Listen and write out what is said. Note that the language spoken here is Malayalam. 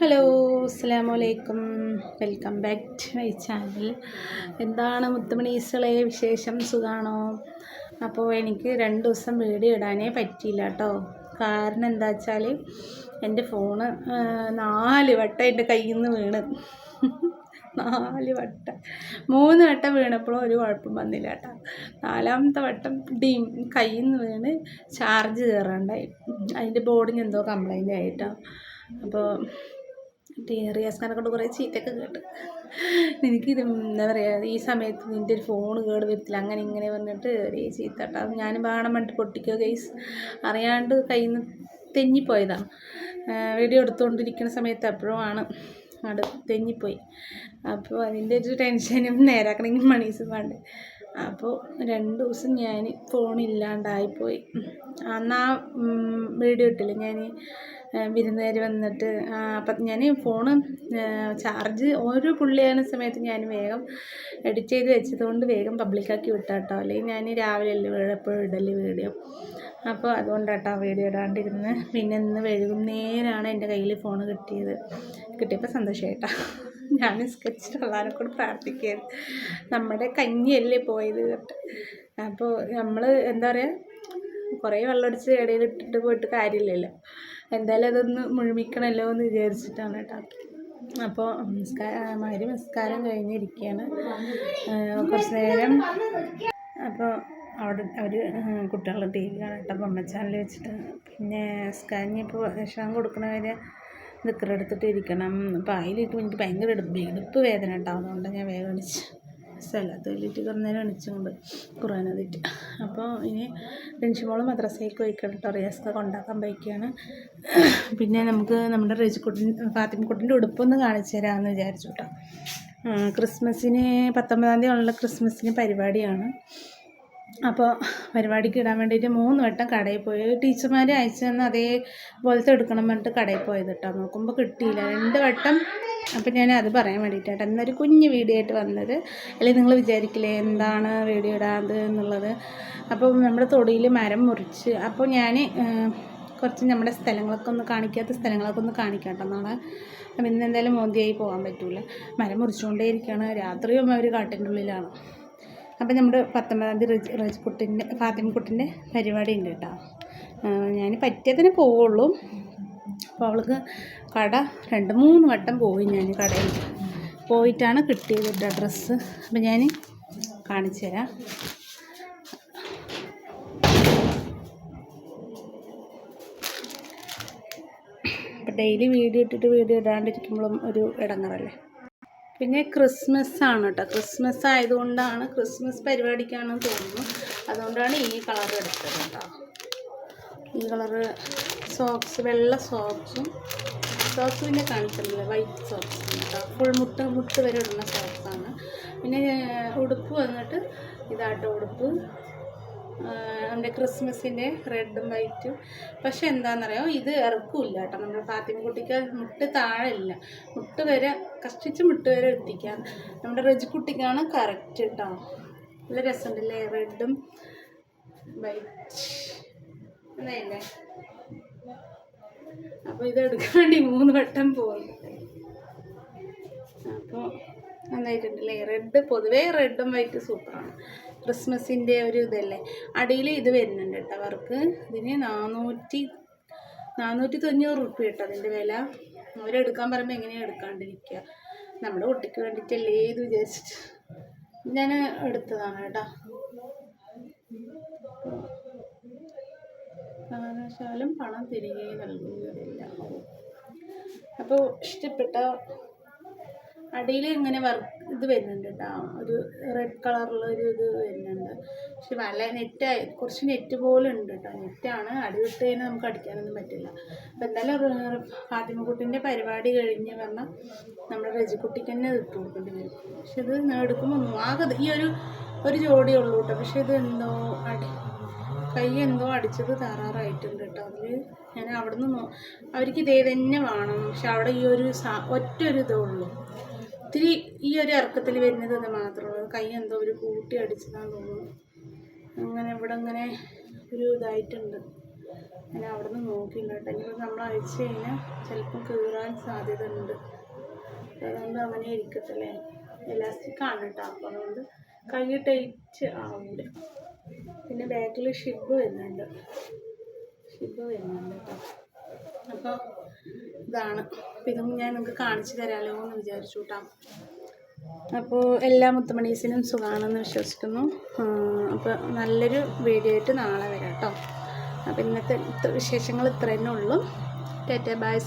ഹലോ അസ്സാം വലൈക്കും welcome back to my channel. എന്താണ് മുത്തുമണീസുകളെ വിശേഷം? സുഖാണോ? അപ്പോൾ എനിക്ക് രണ്ട് ദിവസം വീഡിയോ ഇടാനേ പറ്റിയില്ല കേട്ടോ കാരണം എന്താ വെച്ചാൽ എന്റെ ഫോണ് നാല് വട്ടം എന്റെ കയ്യിൽ നിന്ന് വീണ്. നാല് വട്ടം. മൂന്ന് വട്ടം വീണപ്പോഴും ഒരു കുഴപ്പം വന്നില്ല കേട്ടോ നാലാമത്തെ വട്ടം ഡീം കയ്യിൽ നിന്ന് വീണ് ചാർജ് കയറാണ്ടായി. അതിന്റെ ബോർഡിന് എന്തോ കംപ്ലൈന്റ് ആയിട്ടോ അപ്പോൾ റിയാസ്ഖാനെ കൊണ്ട് കുറേ ചീത്തയൊക്കെ കേട്ട്. എനിക്കിത് എന്താ പറയുക ഈ സമയത്ത് നിന്റെ ഒരു ഫോൺ കേട് വരത്തില്ല അങ്ങനെ ഇങ്ങനെ പറഞ്ഞിട്ട് ഒരേ ചീത്ത കേട്ടോ ഞാനും ബാണം വേണ്ടി പൊട്ടിക്കോ ഗൈസ് അറിയാണ്ട് കയ്യിൽ നിന്ന് തെന്നിപ്പോയതാണ് വീഡിയോ എടുത്തുകൊണ്ടിരിക്കുന്ന സമയത്ത് എപ്പോഴും ആണ് അവിടെ തെന്നിപ്പോയി. അപ്പോൾ അതിന്റെ ഒരു ടെൻഷനും നേരാക്കണമെങ്കിൽ മണീസും വേണ്ട. അപ്പോൾ രണ്ട് ദിവസം ഞാൻ ഫോണില്ലാണ്ടായിപ്പോയി. അന്ന് വീഡിയോ ഇട്ടില്ല? ഞാൻ വിരുന്നുകാർ വന്നിട്ട് അപ്പം ഞാൻ ഫോണ് ചാർജ് ഓരോ പുള്ളിയാകുന്ന സമയത്ത് ഞാൻ വേഗം എഡിറ്റ് ചെയ്ത് വെച്ചതുകൊണ്ട് വേഗം പബ്ലിക്കാക്കി വിട്ടാട്ടോ. അല്ലെങ്കിൽ ഞാൻ രാവിലെ അല്ലേ എപ്പോഴും ഇടൽ വീഡിയോ അപ്പോൾ അതുകൊണ്ടാട്ടോ വീഡിയോ ഇടാണ്ടിരുന്ന്. പിന്നെ ഇന്ന് വൈകുന്നേരമാണ് എന്റെ കയ്യിൽ ഫോൺ കിട്ടിയത്. കിട്ടിയപ്പോൾ സന്തോഷമായിട്ടാ ഞാൻ സ്കെച്ച് ഉള്ളതിനെ കൂടെ പ്രാർത്ഥിക്കുകയാണ് നമ്മുടെ കഞ്ഞിയല്ലേ പോയത് അപ്പോൾ നമ്മൾ എന്താ പറയുക കുറേ വെള്ളമടിച്ച് ഇടയിൽ ഇട്ടിട്ട് പോയിട്ട് കാര്യമില്ലല്ലോ. എന്തായാലും അതൊന്ന് മുഴുമിക്കണമല്ലോ എന്ന് വിചാരിച്ചിട്ടാണ് കേട്ടോ. അപ്പോൾ മരി നമസ്കാരം കഴിഞ്ഞിരിക്കുകയാണ്. കുറച്ച് നേരം. അപ്പോൾ അവിടെ അവർ കുട്ടികളുടെ ടി വി കാണട്ടെ ബൊമ്മ ചാനൽ വെച്ചിട്ട് പിന്നെ സ്കാനിപ്പോൾ കൊടുക്കണവർ കൊടുക്കണവരെ നിക്കറെടുത്തിട്ട് ഇരിക്കണം. അപ്പോൾ അതിലിട്ട് എനിക്ക് ഭയങ്കര എടുപ്പ് എടുപ്പ് വേദന ഉണ്ടാവും അതുകൊണ്ട് ഞാൻ വേഗം എണിച്ച് സ്ഥലത്ത് വലിയിട്ട് കുറേ നേരം എണിച്ചുകൊണ്ട് തെറ്റി അപ്പോൾ ഇനി റിൻഷിമോൾ മദ്രസയ്ക്ക് പോയിക്കണം കേട്ടോ. കൊണ്ടാക്കാൻ പോയിക്കാണ്. പിന്നെ നമുക്ക് നമ്മുടെ റേജിക്കുട്ടിൻ ഫാത്തിമക്കുട്ടിന്റെ ഉടുപ്പൊന്ന് കാണിച്ചു തരാമെന്ന് വിചാരിച്ചു കേട്ടോ. ക്രിസ്മസിന് പത്തൊമ്പതാം തീയതി ഉള്ള ക്രിസ്മസിന് പരിപാടിയാണ്. അപ്പോൾ പരിപാടിക്ക് ഇടാൻ വേണ്ടിയിട്ട് മൂന്ന് വട്ടം കടയിൽ പോയി. ടീച്ചർമാർ അയച്ചു തന്ന അതേപോലത്തെ എടുക്കണം പറഞ്ഞിട്ട് കടയിൽ പോയത് കേട്ടോ നോക്കുമ്പോൾ കിട്ടിയില്ല. രണ്ട് വട്ടം അപ്പം ഞാൻ അത് പറയാൻ വേണ്ടിയിട്ടാണ് എന്നൊരു കുഞ്ഞ് വീഡിയോ ആയിട്ട് വന്നത്. അല്ലെങ്കിൽ നിങ്ങൾ വിചാരിക്കില്ലേ എന്താണ് വീഡിയോ ഇടാത് എന്നുള്ളത്? അപ്പോൾ നമ്മുടെ തൊടിയിൽ മരം മുറിച്ച് അപ്പോൾ ഞാൻ കുറച്ച് നമ്മുടെ സ്ഥലങ്ങളൊക്കെ ഒന്ന് കാണിക്കാത്ത സ്ഥലങ്ങളൊക്കെ ഒന്ന് കാണിക്കാം കേട്ടോ നാളെ. അപ്പം ഇന്ന് എന്തായാലും മോന്തിയായി പോകാൻ പറ്റില്ല മരം മുറിച്ചുകൊണ്ടേ ഇരിക്കുകയാണ് രാത്രിയും അവർ കാട്ടിന്റെ ഉള്ളിലാണ്. അപ്പം നമ്മുടെ പത്തൊമ്പതാം തീയതി റജ് റജ്കുട്ടിന്റെ ഫാത്തിമക്കുട്ടിന്റെ പരിപാടി ഉണ്ട് കേട്ടോ ഞാൻ പറ്റിയതിന് പോവുള്ളൂ. അപ്പോൾ അവൾക്ക് കട രണ്ട് മൂന്ന് വട്ടം പോയി ഞാൻ കടയിൽ. പോയിട്ടാണ് കിട്ടിയത് കേട്ടോ ഡ്രസ്സ്. അപ്പം ഞാൻ കാണിച്ചു തരാം. ഡെയിലി വീഡിയോ ഇട്ടിട്ട് വീഡിയോ ഇടാണ്ടിരിക്കുമ്പോഴും ഒരു ഇടങ്ങറല്ലേ? പിന്നെ ക്രിസ്മസ് ആണ് കേട്ടോ ക്രിസ്മസ് ആയതുകൊണ്ടാണ് ക്രിസ്മസ് പരിപാടിക്കാണെന്ന് തോന്നുന്നു. അതുകൊണ്ടാണ് ഈ കളർ എടുത്തത് കേട്ടോ ഈ കളറ് സോക്സ് വെള്ള സോക്സും സോക്സ് പിന്നെ കാണിച്ചിട്ടില്ല വൈറ്റ് സോക്സ് കേട്ടോ ഫുൾ മുട്ട് മുട്ട് വരെ ഇടുന്ന സോക്സാണ്. പിന്നെ ഉടുപ്പ് വന്നിട്ട് ഇതാട്ടോ ഉടുപ്പ്. നമ്മുടെ ക്രിസ്മസിന്റെ റെഡും വൈറ്റും. പക്ഷെ എന്താണെന്നറിയാം? ഇത് ഇറക്കില്ല കേട്ടോ. നമ്മുടെ ഫാത്തിമക്കുട്ടിക്ക് മുട്ട് താഴെ ഇല്ല മുട്ട് വരെ കഷ്ടിച്ച് മുട്ട് വരെ എത്തിക്കാൻ നമ്മുടെ റെജിക്കുട്ടിക്കാണ് കറക്റ്റ് കേട്ടോ. നല്ല രസമുണ്ടല്ലേ? റെഡും വൈറ്റ് എന്നല്ലേ അപ്പോൾ ഇത് എടുക്കാൻ വേണ്ടി മൂന്ന് വട്ടം പോയി. അപ്പോൾ നന്നായിട്ടുണ്ടല്ലേ റെഡ് പൊതുവേ റെഡും വൈറ്റ് സൂപ്പറാണ്. ക്രിസ്മസിന്റെ ഒരു ഇതല്ലേ? അടിയിൽ ഇത് വരുന്നുണ്ട് കേട്ടോ അവർക്ക് ഇതിന് നാനൂറ്റി നാനൂറ്റി തൊണ്ണൂറ് റുപ്യ കേട്ടോ അതിന്റെ വില. അവരെടുക്കാൻ പറയുമ്പോൾ എങ്ങനെയാണ് എടുക്കാണ്ടിരിക്കുക? നമ്മുടെ കുട്ടിക്ക് വേണ്ടിയിട്ടല്ലേ ഇത് വിചാരിച്ചിട്ട്. ഞാൻ എടുത്തതാണ് കേട്ടോ. കാരണവശാലും പണം തിരികെ നൽകുന്നതില്ല. അപ്പോൾ ഇഷ്ടപ്പെട്ട അടിയിൽ ഇങ്ങനെ വർക്ക് ഇത് വരുന്നുണ്ട് കേട്ടോ ഒരു റെഡ് കളറുള്ള ഒരു ഇത് വരുന്നുണ്ട്. പക്ഷെ നല്ല നെറ്റായി കുറച്ച് നെറ്റ് പോലും ഉണ്ട് കേട്ടോ നെറ്റാണ് അടിവിട്ട് കഴിഞ്ഞാൽ നമുക്ക് അടിക്കാനൊന്നും പറ്റില്ല. അപ്പം എന്തായാലും ഫാത്തിമക്കുട്ടിന്റെ പരിപാടി കഴിഞ്ഞ് പറഞ്ഞാൽ നമ്മുടെ രജിക്കുട്ടിക്ക് തന്നെ ഇട്ട് കൊടുക്കേണ്ടി വരും. പക്ഷെ ഇത് എടുക്കുമ്പോൾ ആകെ ഈ ഒരു ഒരു ജോഡി ഉള്ളൂ കേട്ടോ പക്ഷെ ഇത് എന്തോ അടി കൈ എന്തോ അടിച്ചത് തറാറായിട്ടുണ്ട് കേട്ടോ അതിൽ ഞാൻ അവിടുന്ന് അവർക്ക് ഇതേ തന്നെ വേണം. പക്ഷെ അവിടെ ഈ ഒരു ഒറ്റ ഒരു ഇതേ ഉള്ളൂ. ഇത്തിരി ഈ ഒരു ഇറക്കത്തിൽ വരുന്നത് അത് മാത്രമുള്ളൂ കൈ എന്തോ ഒരു കൂട്ടി അടിച്ചതാന്ന് തോന്നുന്നു. അങ്ങനെ ഇവിടെ അങ്ങനെ ഒരു ഇതായിട്ടുണ്ട്. ഞാൻ അവിടെ നിന്ന് നോക്കിയില്ല കേട്ടോ. ഇനിയിപ്പോൾ നമ്മൾ അഴിച്ചു കഴിഞ്ഞാൽ ചിലപ്പം കീറാൻ സാധ്യത ഉണ്ട് അതുകൊണ്ട് അങ്ങനെ എലാസ്റ്റിക് ആണ് കേട്ടോ. അപ്പോൾ അതുകൊണ്ട് കൈ ടൈറ്റ് ആവുന്നുണ്ട് പിന്നെ ബാക്കിൽ ഷിബ് വരുന്നുണ്ട്. ഷിബ് വരുന്നുണ്ട് കേട്ടോ. അപ്പോൾ ഇതാണ്. പിന്നെ ഇതും ഞാൻ നിങ്ങൾക്ക് കാണിച്ചു തരാമല്ലോ എന്ന് വിചാരിച്ചു കൂട്ടാം അപ്പോൾ എല്ലാ മുത്തമണീസിനും സുഖമാണെന്ന് വിശ്വസിക്കുന്നു. അപ്പോൾ നല്ലൊരു വീഡിയോ ആയിട്ട് നാളെ വരാം കേട്ടോ അപ്പോൾ ഇന്നത്തെ വിശേഷങ്ങൾ ഇത്ര തന്നെ ഉള്ളൂ. ടാറ്റ ബായ്